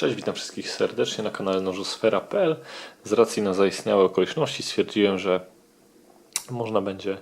Cześć, witam wszystkich serdecznie na kanale nożosfera.pl. Z racji na zaistniałe okoliczności stwierdziłem, że można będzie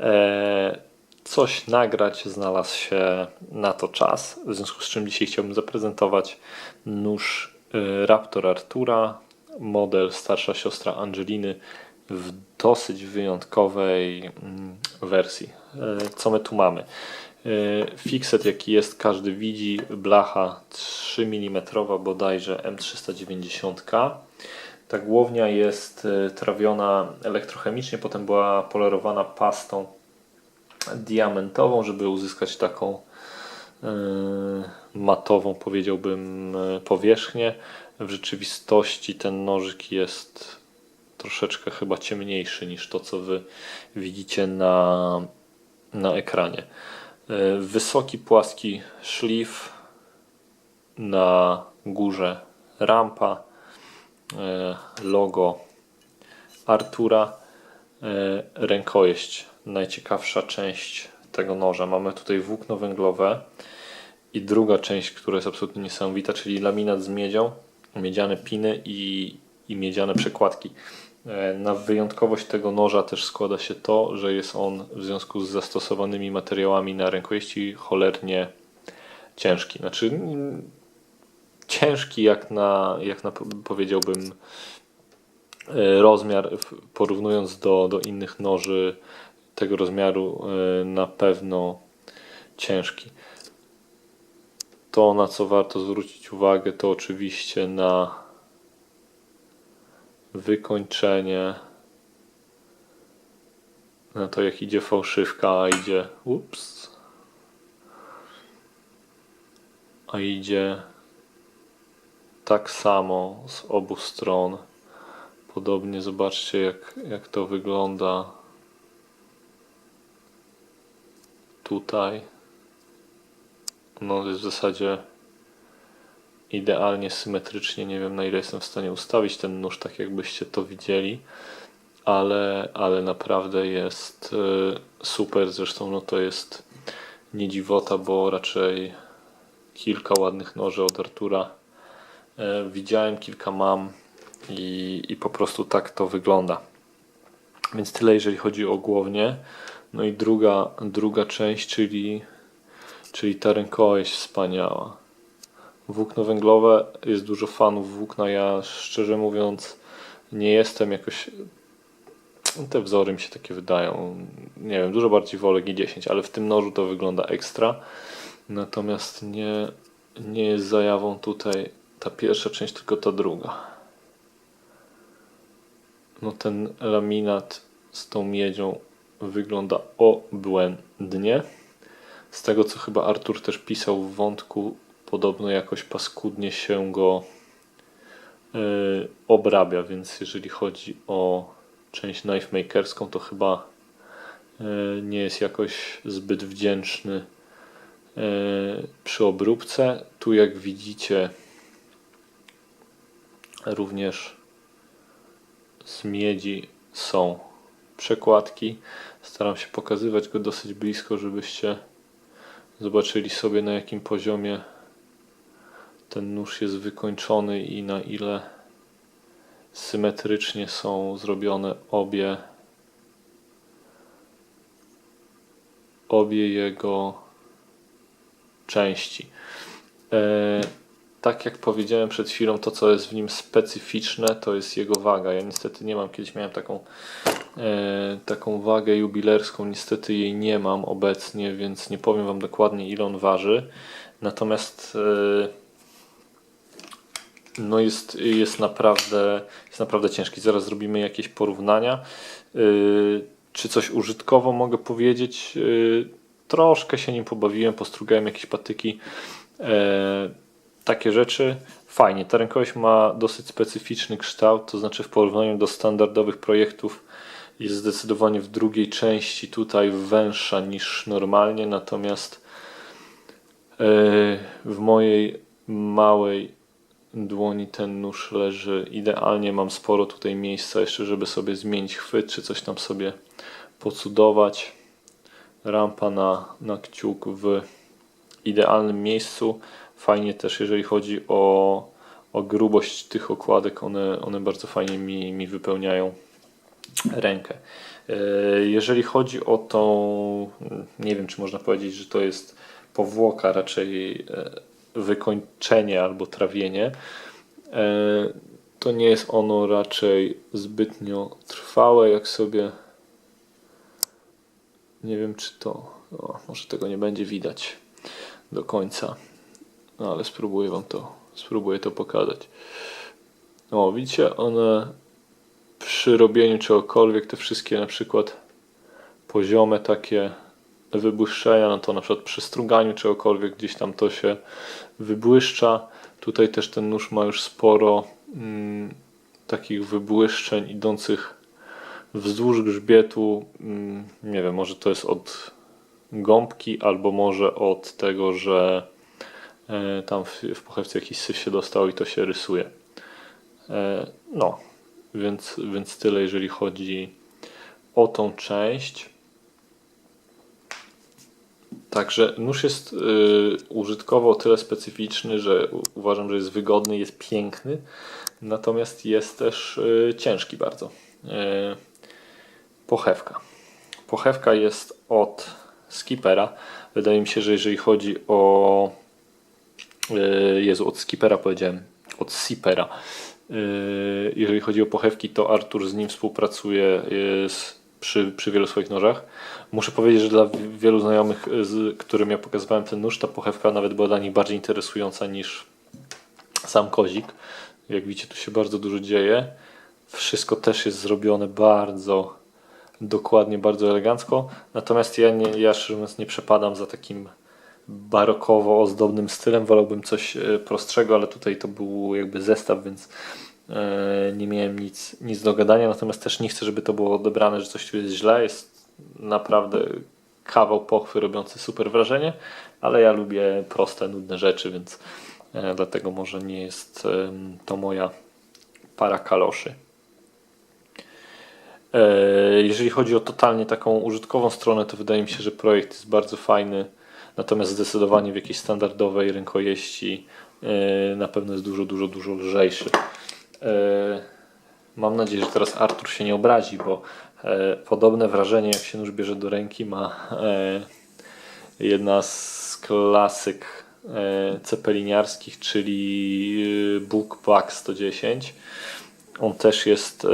e, coś nagrać. Znalazł się na to czas, w związku z czym dzisiaj chciałbym zaprezentować nóż e, Raptor Artura, model starsza siostra Angeliny w dosyć wyjątkowej mm, wersji. E, Co my tu mamy? E, Fixet jaki jest, każdy widzi, blacha 3 mm bodajże M390. Ta głownia jest e, trawiona elektrochemicznie, potem była polerowana pastą diamentową, żeby uzyskać taką e, matową, powiedziałbym, powierzchnię. W rzeczywistości ten nożyk jest troszeczkę chyba ciemniejszy niż to, co Wy widzicie na, na ekranie. E, Wysoki, płaski szlif, na górze rampa, e, logo Artura, e, rękojeść, najciekawsza część tego noża. Mamy tutaj włókno węglowe i druga część, która jest absolutnie niesamowita, czyli laminat z miedzią, miedziane piny i, i miedziane przekładki. E, Na wyjątkowość tego noża też składa się to, że jest on w związku z zastosowanymi materiałami na rękojeści cholernie ciężki. Znaczy ciężki jak na, jak na po- powiedziałbym e, rozmiar porównując do, do innych noży tego rozmiaru e, na pewno ciężki. To na co warto zwrócić uwagę to oczywiście na wykończenie na to jak idzie fałszywka, a idzie ups a idzie tak samo z obu stron. Podobnie zobaczcie jak, jak to wygląda tutaj. No jest w zasadzie idealnie symetrycznie. Nie wiem na ile jestem w stanie ustawić ten nóż tak jakbyście to widzieli. Ale, ale naprawdę jest e, super. Zresztą no to jest nie dziwota, bo raczej kilka ładnych noży od Artura. E, Widziałem, kilka mam i, i po prostu tak to wygląda. Więc tyle, jeżeli chodzi o głownię. No i druga, druga część, czyli, czyli ta rękojeść wspaniała. Włókno węglowe, jest dużo fanów włókna. Ja szczerze mówiąc nie jestem jakoś. Te wzory mi się takie wydają. Nie wiem, dużo bardziej wolę G10, ale w tym nożu to wygląda ekstra. Natomiast nie, nie jest zajawą tutaj ta pierwsza część, tylko ta druga. No ten laminat z tą miedzią wygląda obłędnie. Z tego co chyba Artur też pisał w wątku, podobno jakoś paskudnie się go yy, obrabia, więc jeżeli chodzi o część knife makerską, to chyba yy, nie jest jakoś zbyt wdzięczny yy, przy obróbce. Tu jak widzicie również z miedzi są przekładki. Staram się pokazywać go dosyć blisko, żebyście zobaczyli sobie na jakim poziomie ten nóż jest wykończony i na ile symetrycznie są zrobione obie obie jego części. E, tak jak powiedziałem przed chwilą, to co jest w nim specyficzne, to jest jego waga. Ja niestety nie mam, kiedyś miałem taką, e, taką wagę jubilerską, niestety jej nie mam obecnie, więc nie powiem Wam dokładnie ile on waży. Natomiast e, no jest, jest, naprawdę, jest naprawdę ciężki. Zaraz zrobimy jakieś porównania. Yy, czy coś użytkowo mogę powiedzieć? Yy, troszkę się nim pobawiłem, postrugałem jakieś patyki. Yy, takie rzeczy. Fajnie. Ta rękojeść ma dosyć specyficzny kształt, to znaczy w porównaniu do standardowych projektów jest zdecydowanie w drugiej części tutaj węższa niż normalnie, natomiast yy, w mojej małej dłoni ten nóż leży idealnie. Mam sporo tutaj miejsca jeszcze, żeby sobie zmienić chwyt, czy coś tam sobie pocudować. Rampa na, na kciuk w idealnym miejscu. Fajnie też, jeżeli chodzi o, o grubość tych okładek, one, one bardzo fajnie mi, mi wypełniają rękę. E, Jeżeli chodzi o tą, nie wiem czy można powiedzieć, że to jest powłoka, raczej e, wykończenie albo trawienie, e, to nie jest ono raczej zbytnio trwałe, jak sobie. Nie wiem czy to. O, może tego nie będzie widać do końca, no, ale spróbuję wam to, spróbuję to pokazać. O, widzicie, one przy robieniu czegokolwiek, te wszystkie na przykład poziome takie wybłyszczenia, no to na przykład przy struganiu czegokolwiek gdzieś tam to się wybłyszcza. Tutaj też ten nóż ma już sporo mm, takich wybłyszczeń idących wzdłuż grzbietu. Mm, nie wiem, może to jest od gąbki, albo może od tego, że e, tam w, w pochewce jakiś syf się dostał i to się rysuje. E, no, więc, więc tyle, jeżeli chodzi o tą część. Także nóż jest y, użytkowo o tyle specyficzny, że uważam, że jest wygodny, jest piękny, natomiast jest też y, ciężki bardzo. Y, pochewka. Pochewka jest od Skipera. Wydaje mi się, że jeżeli chodzi o y, Jezu, od Skipera powiedziałem, od Sipera. Y, Jeżeli chodzi o pochewki, to Artur z nim współpracuje y, z, przy, przy wielu swoich nożach. Muszę powiedzieć, że dla wi- wielu znajomych, y, z którym ja pokazywałem ten nóż, ta pochewka nawet była dla nich bardziej interesująca niż sam kozik. Jak widzicie, tu się bardzo dużo dzieje. Wszystko też jest zrobione bardzo dokładnie, bardzo elegancko. Natomiast ja, nie, ja szczerze mówiąc nie przepadam za takim barokowo ozdobnym stylem. Wolałbym coś e, prostszego, ale tutaj to był jakby zestaw, więc nie miałem nic, nic do gadania. Natomiast też nie chcę, żeby to było odebrane, że coś tu jest źle. Jest naprawdę kawał pochwy robiący super wrażenie, ale ja lubię proste, nudne rzeczy, więc e, dlatego może nie jest to moja para kaloszy. E, Jeżeli chodzi o totalnie taką użytkową stronę, to wydaje mi się, że projekt jest bardzo fajny. Natomiast zdecydowanie w jakiejś standardowej rękojeści e, na pewno jest dużo, dużo, dużo lżejszy. E, Mam nadzieję, że teraz Artur się nie obrazi, bo e, podobne wrażenie jak się nóż bierze do ręki ma e, jedna z klasyk cepeliniarskich, czyli Buk Buck 110. On też jest,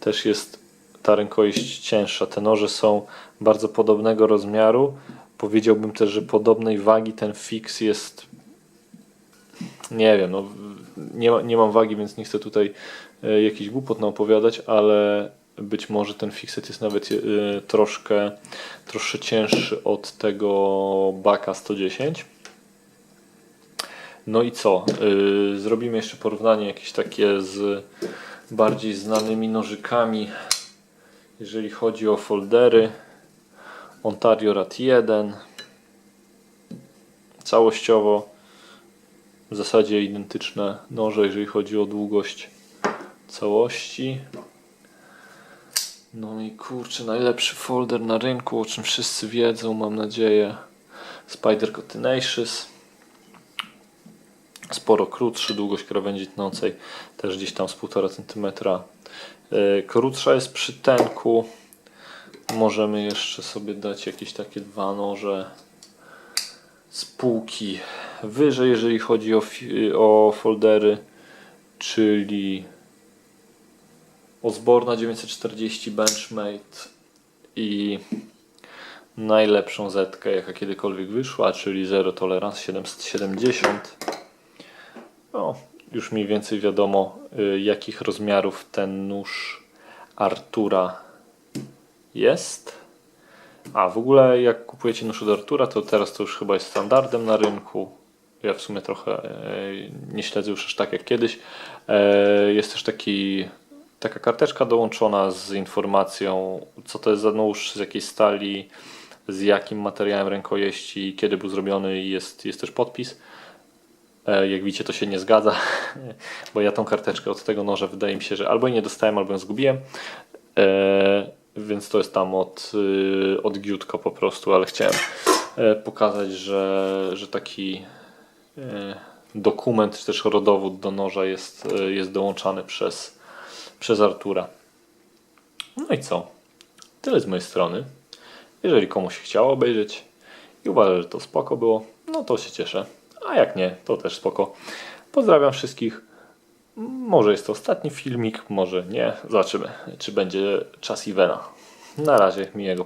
też jest ta rękojeść cięższa. Te noże są bardzo podobnego rozmiaru. Powiedziałbym też, że podobnej wagi ten fix jest. Nie wiem, no, nie, nie mam wagi, więc nie chcę tutaj e, jakiś głupot opowiadać, ale być może ten fixet jest nawet e, troszkę, troszkę cięższy od tego Baka 110. No i co? Yy, zrobimy jeszcze porównanie jakieś takie z bardziej znanymi nożykami, jeżeli chodzi o foldery. Ontario Rat 1. Całościowo w zasadzie identyczne noże, jeżeli chodzi o długość całości. No i kurczę, najlepszy folder na rynku, o czym wszyscy wiedzą, mam nadzieję. Spider Tenacious sporo krótszy, długość krawędzi tnącej też gdzieś tam z 1,5 cm. Yy, Krótsza jest przy tenku. Możemy jeszcze sobie dać jakieś takie dwa noże z półki wyżej, jeżeli chodzi o, o foldery, czyli Osborna 940 Benchmade i najlepszą zetkę jaka kiedykolwiek wyszła, czyli Zero Tolerance 770. No, już mniej więcej wiadomo, y, jakich rozmiarów ten nóż Artura jest. A w ogóle, jak kupujecie nóż od Artura, to teraz to już chyba jest standardem na rynku. Ja w sumie trochę e, nie śledzę już aż tak jak kiedyś. E, Jest też taki, taka karteczka dołączona z informacją, co to jest za nóż, z jakiej stali, z jakim materiałem rękojeści, kiedy był zrobiony i jest, jest też podpis. E, Jak widzicie, to się nie zgadza, bo ja tą karteczkę od tego noża wydaje mi się, że albo jej nie dostałem, albo ją zgubiłem. Więc to jest tam od, y, od Giutko po prostu, ale chciałem pokazać, że, że taki dokument, czy też rodowód do noża jest, e, jest dołączany przez, przez Artura. No i co? Tyle z mojej strony. Jeżeli komuś chciało obejrzeć i uważa, że to spoko było, no to się cieszę. A jak nie, to też spoko. Pozdrawiam wszystkich. Może jest to ostatni filmik, może nie. Zobaczymy, czy będzie czas Ivena. Na razie, miłego